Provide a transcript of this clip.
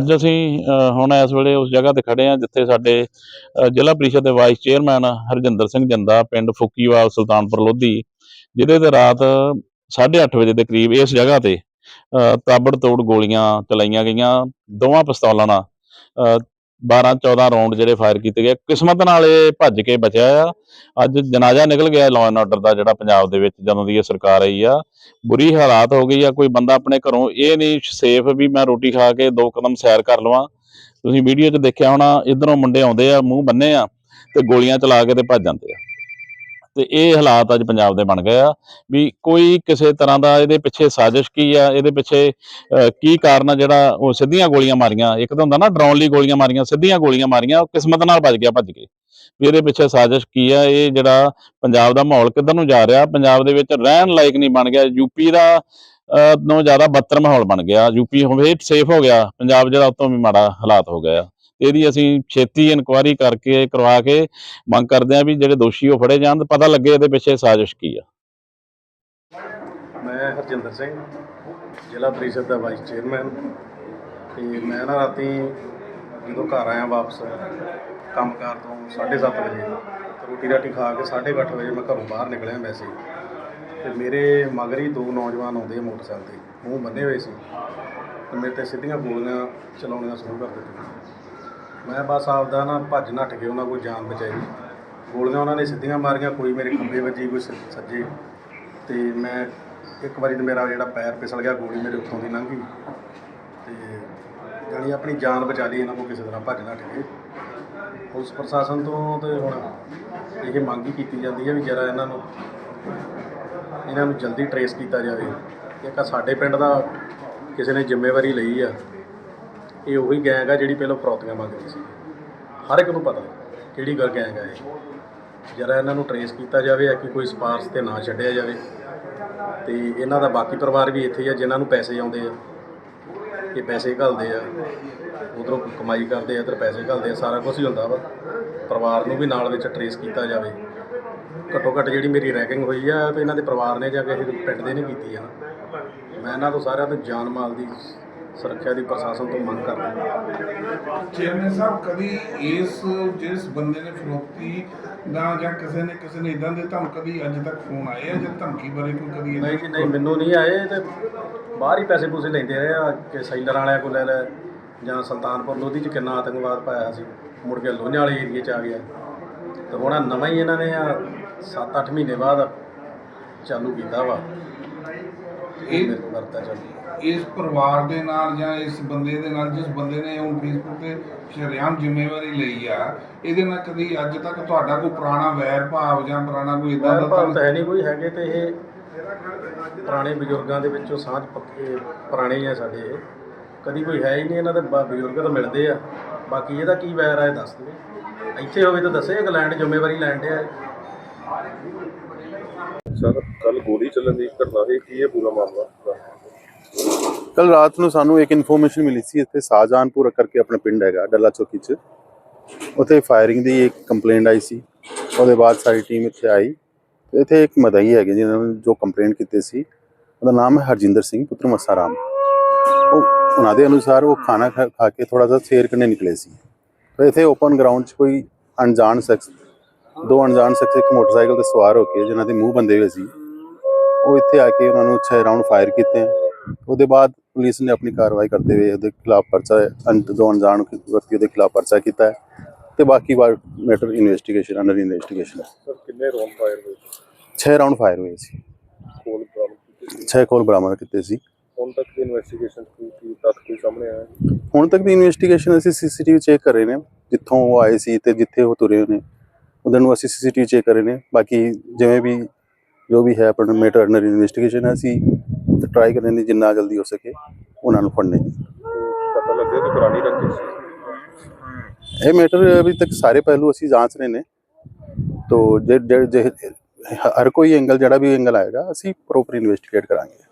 ਅੱਜ ਅਸੀਂ ਅ, ਹੁਣ ਇਸ ਵੇਲੇ ਉਸ ਜਗ੍ਹਾ ਤੇ ਖੜੇ ਹਾਂ ਜਿੱਥੇ ਸਾਡੇ ਅ, ਜ਼ਿਲ੍ਹਾ ਪ੍ਰੀਸ਼ਦ ਦੇ ਵਾਈਸ ਚੇਅਰਮੈਨ ਹਰਜਿੰਦਰ ਸਿੰਘ ਜੰਦਾ ਪਿੰਡ ਫੁੱਕੀਵਾਲ ਸੁਲਤਾਨਪੁਰ ਲੋਧੀ ਜਿਹਦੇ ਤੇ ਰਾਤ 8:30 ਵਜੇ ਦੇ ਕਰੀਬ ਇਸ ਜਗ੍ਹਾ ਤੇ ਤਾਬੜ ਤੋੜ ਗੋਲੀਆਂ ਚਲਾਈਆਂ ਗਈਆਂ ਦੋਵਾਂ ਪਿਸਤੌਲਾਂ ਨਾਲ। ਅ, 12 14 ਰਾਉਂਡ ਜਿਹੜੇ ਫਾਇਰ ਕੀਤੇ ਗਏ। ਕਿਸਮਤ ਨਾਲ ਇਹ ਭੱਜ ਕੇ ਬਚਿਆ ਆ। ਅੱਜ ਜਨਾਜ਼ਾ ਨਿਕਲ ਗਿਆ ਲਾਅ ਐਂਡ ਆਰਡਰ ਦਾ ਜਿਹੜਾ ਪੰਜਾਬ ਦੇ ਵਿੱਚ ਜਦੋਂ ਦੀ ਇਹ ਸਰਕਾਰ ਆਈ ਆ। ਬੁਰੀ ਹਾਲਾਤ ਹੋ ਗਈ ਆ, ਕੋਈ ਬੰਦਾ ਆਪਣੇ ਘਰੋਂ ਇਹ ਨਹੀਂ ਸੇਫ ਵੀ ਮੈਂ ਰੋਟੀ ਖਾ ਕੇ ਦੋ ਕਦਮ ਸੈਰ ਕਰ ਲਵਾਂ। ਤੁਸੀਂ ਵੀਡੀਓ 'ਚ ਦੇਖਿਆ ਹੋਣਾ, ਇਧਰੋਂ ਮੁੰਡੇ ਆਉਂਦੇ ਆ, ਮੂੰਹ ਬੰਨੇ ਆ ਤੇ ਗੋਲੀਆਂ ਚਲਾ ਕੇ ਤੇ ਭੱਜ ਜਾਂਦੇ ਆ। ਤੇ ਇਹ ਹਾਲਾਤ ਅੱਜ ਪੰਜਾਬ ਦੇ ਬਣ ਗਏ ਆ ਵੀ ਕੋਈ ਕਿਸੇ ਤਰ੍ਹਾਂ ਦਾ ਇਹਦੇ ਪਿੱਛੇ ਸਾਜ਼ਿਸ਼ ਕੀ ਆ ਇਹਦੇ ਪਿੱਛੇ ਅਹ, ਕੀ ਕਾਰਨ ਆ ਜਿਹੜਾ ਉਹ ਸਿੱਧੀਆਂ ਗੋਲੀਆਂ ਮਾਰੀਆਂ ਇੱਕ ਤਾਂ ਹੁੰਦਾ ਨਾ ਡਰਾਉਣ ਲਈ ਗੋਲੀਆਂ ਮਾਰੀਆਂ ਸਿੱਧੀਆਂ ਗੋਲੀਆਂ ਮਾਰੀਆਂ ਉਹ ਕਿਸਮਤ ਨਾਲ ਬਚ ਗਿਆ ਭੱਜ ਕੇ। ਵੀ ਇਹਦੇ ਪਿੱਛੇ ਸਾਜ਼ਿਸ਼ ਕੀ ਆ ਇਹ ਜਿਹੜਾ ਪੰਜਾਬ ਦਾ ਮਾਹੌਲ ਕਿੱਧਰ ਨੂੰ ਜਾ ਰਿਹਾ ਪੰਜਾਬ ਦੇ ਵਿੱਚ ਰਹਿਣ ਲਾਇਕ ਨਹੀਂ ਬਣ ਗਿਆ ਯੂਪੀ ਦਾ ਨੂੰ ਜ਼ਿਆਦਾ ਬੱਤਰ ਮਾਹੌਲ ਬਣ ਗਿਆ। ਯੂਪੀ ਹੋਵੇ ਸੇਫ ਹੋ ਗਿਆ। ਪੰਜਾਬ ਜਿਹੜਾ ਉਤੋਂ ਵੀ ਮਾੜਾ ਹਾਲਾਤ ਹੋ ਗਿਆ ਇਹਦੀ ਅਸੀਂ ਛੇਤੀ ਇਨਕੁਆਇਰੀ ਕਰਕੇ ਕਰਵਾ ਕੇ ਮੰਗ ਕਰਦੇ ਆ ਵੀ ਜਿਹੜੇ ਦੋਸ਼ੀ ਉਹ ਫੜੇ ਜਾਣ ਪਤਾ ਲੱਗੇ ਇਹਦੇ ਪਿੱਛੇ ਸਾਜ਼ਿਸ਼ ਕੀ ਆ। ਮੈਂ ਹਰਜਿੰਦਰ ਸਿੰਘ, ਜ਼ਿਲ੍ਹਾ ਪ੍ਰੀਸ਼ਦ ਦਾ ਵਾਈਸ ਚੇਅਰਮੈਨ ਤੇ ਮੈਂ ਨਾ ਰਾਤੀ ਜਦੋਂ ਘਰ ਆਇਆ ਵਾਪਸ, ਕੰਮਕਾਰ ਤੋਂ 7:30 ਵਜੇ, ਰੋਟੀ ਰਾਟੀ ਖਾ ਕੇ 8:30 ਵਜੇ ਮੈਂ ਘਰੋਂ ਬਾਹਰ ਨਿਕਲਿਆ ਵੈਸੇ ਤੇ ਮੇਰੇ ਮਗਰ ਹੀ ਦੋ ਨੌਜਵਾਨ ਆਉਂਦੇ ਆ ਮੋਟਰਸਾਈਕਲ ਤੇ। ਮੂੰਹ ਬੰਨੇ ਹੋਏ ਸੀ। ਤੇ ਮੇਰੇ ਤੇ ਸਿੱਧੀਆਂ ਗੋਲੀਆਂ ਚਲਾਉਣੀਆਂ ਸ਼ੁਰੂ ਕਰ ਦਿੱਤੀਆਂ। ਮੈਂ ਬਸ ਆਪਦਾ ਨਾ ਭੱਜ ਨੱਠ ਕੇ ਉਹਨਾਂ ਕੋਲ ਜਾਨ ਬਚਾਈ। ਗੋਲੀਆਂ ਉਹਨਾਂ ਨੇ ਸਿੱਧੀਆਂ ਮਾਰੀਆਂ, ਕੋਈ ਮੇਰੇ ਖੱਬੇ ਵੱਜੀ, ਕੋਈ ਸ- ਸੱਜੇ। ਤੇ ਮੈਂ ਇੱਕ ਵਾਰੀ ਤੇ ਮੇਰਾ ਜਿਹੜਾ ਪੈਰ ਫਿਸਲ ਗਿਆ, ਗੋਲੀ ਮੇਰੇ ਉੱਤੋਂ ਦੀ ਲੰਘ ਗਈ। ਤੇ ਜਾਣੀ ਆਪਣੀ ਜਾਨ ਬਚਾ ਲਈ ਇਹਨਾਂ ਕੋਲ ਕਿਸੇ ਤਰ੍ਹਾਂ ਭੱਜ ਨੱਠ ਕੇ। ਪੁਲਿਸ ਪ੍ਰਸ਼ਾਸਨ ਤੋਂ ਤੇ ਹੁਣ ਇਹ ਮੰਗ ਹੀ ਕੀਤੀ ਜਾਂਦੀ ਹੈ ਵੀ ਜਰਾ ਇਹਨਾਂ ਨੂੰ ਇਹਨਾਂ ਨੂੰ ਜਲਦੀ ਟਰੇਸ ਕੀਤਾ ਜਾਵੇ। ਇੱਕ ਸਾਡੇ ਪਿੰਡ ਦਾ ਕਿਸੇ ਨੇ ਜ਼ਿੰਮੇਵਾਰੀ ਲਈ ਆ। ਇਹ ਉਹੀ ਗੈਂਗ ਆ ਜਿਹੜੀ ਪਹਿਲਾਂ ਫਰੌਤੀਆਂ ਮੰਗਦੀ ਸੀ। ਹਰ ਇੱਕ ਨੂੰ ਪਤਾ ਕਿਹੜੀ ਗੱਲ ਗੈਂਗ ਆ ਇਹ। ਜਰਾ ਇਹਨਾਂ ਨੂੰ ਟਰੇਸ ਕੀਤਾ ਜਾਵੇ ਆ ਕਿ ਕੋਈ ਸਪਾਰਸ ਤੇ ਨਾ ਛੱਡਿਆ ਜਾਵੇ। ਤੇ ਇਹਨਾਂ ਦਾ ਬਾਕੀ ਪਰਿਵਾਰ ਵੀ ਇੱਥੇ ਹੀ ਆ, ਜਿਨ੍ਹਾਂ ਨੂੰ ਪੈਸੇ ਆਉਂਦੇ ਆ। ਇਹ ਪੈਸੇ ਘੱਲਦੇ ਆ। ਉਧਰੋਂ ਕਮਾਈ ਕਰਦੇ ਆ, ਇੱਧਰ ਪੈਸੇ ਘੱਲਦੇ ਆ। ਸਾਰਾ ਕੁਝ ਹੀ ਹੁੰਦਾ ਵਾ। ਪਰਿਵਾਰ ਨੂੰ ਵੀ ਨਾਲ ਵਿੱਚ ਟਰੇਸ ਕੀਤਾ ਜਾਵੇ। ਘੱਟੋ ਘੱਟ ਜਿਹੜੀ ਮੇਰੀ ਰੈਕਿੰਗ ਹੋਈ ਆ ਤੇ ਇਹਨਾਂ ਦੇ ਪਰਿਵਾਰ ਨੇ ਜਾਂ ਕਿਸੇ ਪਿੰਡ ਦੇ ਨਹੀਂ ਕੀਤੀ ਆ ਮੈਂ ਇਹਨਾਂ ਤੋਂ ਸਾਰਿਆਂ ਤੋਂ ਜਾਨ ਮਾਲ ਦੀ ਸੁਰੱਖਿਆ ਦੀ ਪ੍ਰਸ਼ਾਸਨ ਤੋਂ ਮੰਗ ਕਰਦਾ ਚੇਅਰਮੈਨ ਸਾਹਿਬ ਕਦੀ ਇਸ ਜਿਸ ਬੰਦੇ ਨੇ ਫਰੋਖਤੀ ਦਾ ਜਾਂ ਕਿਸੇ ਨੇ ਕਿਸੇ ਨੇ ਇਦਾਂ ਦੇ ਤੁਹਾਨੂੰ ਕਦੀ ਅੱਜ ਤੱਕ ਫੋਨ ਆਏ ਆ ਜਾਂ ਧਮਕੀ ਬਾਰੇ ਕੋਈ ਕਦੀ ਨਹੀਂ ਜੀ ਨਹੀਂ ਮੈਨੂੰ ਨਹੀਂ ਆਏ ਤੇ ਬਾਹਰ ਹੀ ਪੈਸੇ ਪੂਸੇ ਲੈਂਦੇ ਰਹੇ ਆ ਕਿ ਸੈਲਰ ਵਾਲਿਆਂ ਕੋਲ ਲੈ ਲੈ ਜਾਂ ਸੁਲਤਾਨਪੁਰ ਲੋਧੀ ਚ ਕਿੰਨਾ ਆਤੰਕਵਾਦ ਪਾਇਆ ਸੀ ਮੁੜ ਕੇ ਲੋਹੇ ਵਾਲੇ ਏਰੀਏ ਚ ਆ ਗਿਆ। ਤੇ ਹੁਣ ਆਹ ਨਵਾਂ ਹੀ ਇਹਨਾਂ ਨੇ ਆ 7-8 ਮਹੀਨੇ ਬਾਅਦ ਚਾਲੂ ਕੀਤਾ ਵਾ। ਇਹ ਵਰਤਾ ਚਾਲੂ। ਇਸ ਪਰਿਵਾਰ ਦੇ ਨਾਲ ਜਾਂ ਇਸ ਬੰਦੇ ਦੇ ਨਾਲ ਜਿਸ ਬੰਦੇ ਨੇ ਹੁਣ ਫੇਸਬੁੱਕ ਤੇ ਸ਼ਰੇਆਮ ਜ਼ਿੰਮੇਵਾਰੀ ਲਈ ਆ ਇਹਦੇ ਨਾਲ ਕਦੀ ਅੱਜ ਤੱਕ ਤੁਹਾਡਾ ਕੋਈ ਪੁਰਾਣਾ ਵੈਰ ਭਾਵ ਜਾਂ ਪੁਰਾਣਾ ਕੋਈ ਇਦਾਂ ਦਾ ਤਾਂ ਹੈ ਨਹੀਂ ਕੋਈ ਹੈਗੇ ਤੇ ਇਹ ਪੁਰਾਣੇ ਬਜ਼ੁਰਗਾਂ ਦੇ ਵਿੱਚੋਂ ਸਾਂਝ ਪੱਕੇ ਪੁਰਾਣੇ ਆ ਸਾਡੇ ਕਦੀ ਕੋਈ ਹੈ ਹੀ ਨਹੀਂ ਇਹਨਾਂ ਦੇ ਬਜ਼ੁਰਗ ਤਾਂ ਮਿਲਦੇ ਆ। ਬਾਕੀ ਇਹਦਾ ਕੀ ਵੈਰ ਆ ਇਹ ਦੱਸ ਦੇ ਇੱਥੇ ਹੋਵੇ ਤਾਂ ਦੱਸੇ ਇੰਗਲੈਂਡ ਜ਼ਿੰਮੇਵਾਰੀ ਲੈਣ ਡਿਆ। ਸਰ ਕੱਲ ਗੋਲੀ ਚੱਲਣ ਦੀ ਘਟਨਾ ਹੋਈ ਕੀ ਹੈ ਪੂਰਾ ਮਾਮਲਾ? ਕੱਲ ਰਾਤ ਨੂੰ ਸਾਨੂੰ ਇੱਕ ਇਨਫੋਰਮੇਸ਼ਨ ਮਿਲੀ ਸੀ ਇੱਥੇ ਸਾਜਾਨਪੁਰ ਕਰਕੇ ਆਪਣਾ ਪਿੰਡ ਹੈਗਾ ਡੱਲਾ ਚੌਕੀ 'ਚ। ਉੱਥੇ ਫਾਇਰਿੰਗ ਦੀ ਇੱਕ ਕੰਪਲੇਂਟ ਆਈ ਸੀ ਉਹਦੇ ਬਾਅਦ ਸਾਡੀ ਟੀਮ ਇੱਥੇ ਆਈ। ਇੱਥੇ ਇੱਕ ਮਦਈ ਹੈਗੇ ਜਿਨ੍ਹਾਂ ਨੇ ਜੋ ਕੰਪਲੇਂਟ ਕੀਤੀ ਸੀ ਉਹਦਾ ਨਾਮ ਹੈ ਹਰਜਿੰਦਰ ਸਿੰਘ ਪੁੱਤਰ ਮਸਾਰਾਮ ਉਹ ਉਹਨਾਂ ਦੇ ਅਨੁਸਾਰ ਉਹ ਖਾਣਾ ਖਾ ਖਾ ਕੇ ਥੋੜਾ ਜਿਹਾ ਸੈਰ ਕਰਨੇ ਨਿਕਲੇ ਸੀ। ਤੇ ਇੱਥੇ ਓਪਨ ਗਰਾਊਂਡ 'ਚ ਕੋਈ ਅਣਜਾਣ ਸ਼ਖਸ ਦੋ ਅਣਜਾਣ ਸ਼ਖਸ ਇੱਕ ਮੋਟਰਸਾਈਕਲ ਤੇ ਸਵਾਰ ਹੋ ਕੇ ਜਿਨ੍ਹਾਂ ਦੇ ਮੂੰਹ ਬੰਦੇ ਹੋਏ ਸੀ ਉਹ ਇੱਥੇ ਆ ਕੇ ਉਹਨਾਂ ਨੂੰ 6 ਰਾਉਂਡ ਫਾਇਰ ਕੀਤੇ। ਉਹਦੇ ਬਾਅਦ ਪੁਲਿਸ ਨੇ ਆਪਣੀ ਕਾਰਵਾਈ ਕਰਦੇ ਹੋਏ ਉਹਦੇ ਖਿਲਾਫ ਪਰਚਾ ਦੋ ਅਣਜਾਣ ਵਿਅਕਤੀ ਉਹਦੇ ਖਿਲਾਫ ਪਰਚਾ ਕੀਤਾ ਹੈ ਤੇ ਬਾਕੀ matter investigation under investigation sir ਕਿੰਨੇ ਰੌਂਡ ਫਾਇਰ ਹੋਏ? 6 ਰਾਉਂਡ ਫਾਇਰ ਹੋਏ ਸੀ। ਕੋਲ ਬਰਾਮਦ ਕੀਤੇ 6 ਕੋਲ ਬਰਾਮਦ ਕੀਤੇ ਸੀ। ਹੁਣ ਤੱਕ ਦੀ ਇਨਵੈਸਟੀਗੇਸ਼ਨ ਕੀ ਕੀ ਤੱਥ ਕੋਈ ਸਾਹਮਣੇ ਆਇਆ? ਹੈ? ਹੁਣ ਤੱਕ ਦੀ ਇਨਵੈਸਟੀਗੇਸ਼ਨ ਅਸੀਂ ਸੀਸੀਟੀਵੀ ਚੈੱਕ ਕਰ ਰਹੇ ਨੇ ਜਿੱਥੋਂ ਉਹ ਆਏ ਸੀ ਤੇ ਜਿੱਥੇ ਉਹ ਤੁਰੇ ਨੇ। ਉਧਰ ਨੂੰ ਅਸੀਂ ਸੀਸੀਟੀਵੀ ਚੈੱਕ ਕਰ ਰਹੇ ਨੇ। ਬਾਕੀ ਜਿਵੇਂ ਵੀ ਜੋ ਵੀ ਹੈ ਆਪਣਾ ਮੈਟਰ ਅੰਡਰ ਇਨਵੈਸਟੀਗੇਸ਼ਨ ਹੈ ਅਸੀਂ ਟਰਾਈ ਕਰਨ ਦੀ ਜਿੰਨਾ ਜਲਦੀ ਹੋ ਸਕੇ ਉਹਨਾਂ ਨੂੰ ਫੜਨੇ ਦੀ। ਪਤਾ ਲੱਗਿਆ ਕਿ ਪੁਰਾਣੀ ਰੰਜਿਸ਼ ਸੀ। ਇਹ ਮੈਟਰ ਅਭੀ ਤੱਕ ਸਾਰੇ ਪਹਿਲੂ ਅਸੀਂ ਜਾਂਚ ਰਹੇ ਨੇ। ਤੋ ਜੇ ਜੇ ਜੇ- ਹਰ ਕੋਈ ਐਂਗਲ ਜਿਹੜਾ ਵੀ ਐਂਗਲ ਆਏਗਾ ਅਸੀਂ ਪ੍ਰੋਪਰ ਇਨਵੈਸਟੀਗੇਟ ਕਰਾਂਗੇ।